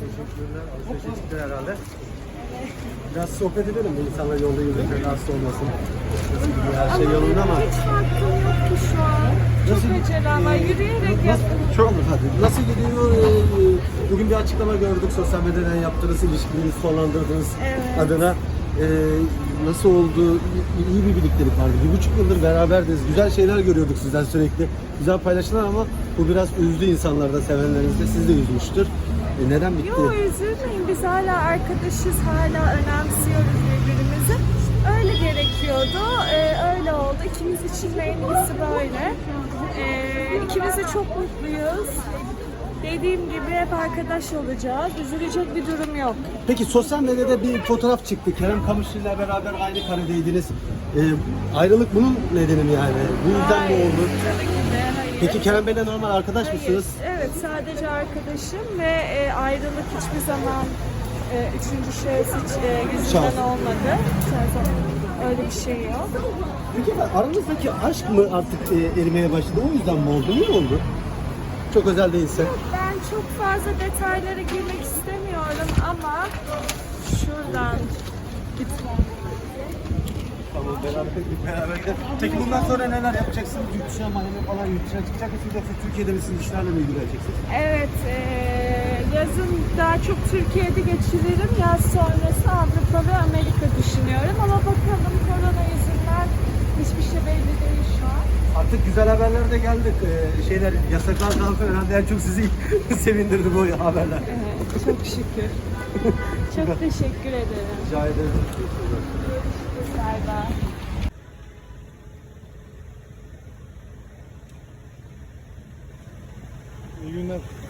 Teşekkürler. Çıktın herhalde. Biraz sohbet edelim de insanlar yolda yürürken rahatsız olmasın. Nasıl gidiyor? Her şey yolunda ama. Hiç vaktim yok ki şu an. Çok Nasıl- acele ama yürüyerek yaptım. Çok hadi. Nasıl gidiyor? Ee, Bugün bir açıklama gördük. Sosyal medyadan yaptığınız ilişkinizi sonlandırdığınız Evet. adına. Ee, nasıl oldu? İyi- İyi bir birliktelik vardı. Bir buçuk yıldır beraberdiniz. Güzel şeyler görüyorduk sizden sürekli. Güzel paylaşılan ama bu biraz üzdü insanları da sevenlerinizi de sizi de üzmüştür. E, neden bitti? Yok üzülmeyin biz hala arkadaşız, hala önemsiyoruz birbirimizi. Öyle gerekiyordu, ee, öyle oldu. İkimiz için de en iyisi böyle. Ee, ikimiz de çok mutluyuz. Dediğim gibi hep arkadaş olacağız. Üzülecek bir durum yok. Peki sosyal medyada bir fotoğraf çıktı. Kerem Kamışlı ile beraber aynı karedeydiniz. Ee, ayrılık bunun nedeni mi yani? Bu yüzden mi oldu? Tabii ki de. Peki Kerem Bey'le normal arkadaş Hayır, mısınız? Evet, sadece arkadaşım ve e, ayrılık hiçbir zaman e, üçüncü şahıs hiç e, yüzünden Şahıs. olmadı. Zaten öyle bir şey yok. Peki aranızdaki aşk mı artık e, erimeye başladı? O yüzden mi oldu? Niye oldu? Çok özel değilse. Ben çok fazla detaylara girmek istemiyorum ama şuradan gitmem. Beraber beraber. Peki bundan sonra neler yapacaksınız? Yurt dışına Miami falan yurt dışına çıkacak mısınız yoksa Türkiye'de misiniz? İşlerle mi ilgileneceksiniz? Evet, e, yazın daha çok Türkiye'de geçiririm. Yaz sonrası Avrupa ve Amerika düşünüyorum ama bakalım korona yüzünden hiçbir şey belli değil şu an. Artık güzel haberler de geldi. Ee, şeyler yasaklar kalktı herhalde en çok sizi sevindirdi bu haberler. Evet, çok şükür. çok teşekkür ederim. Rica ederim. Görüşürüz İyi günler.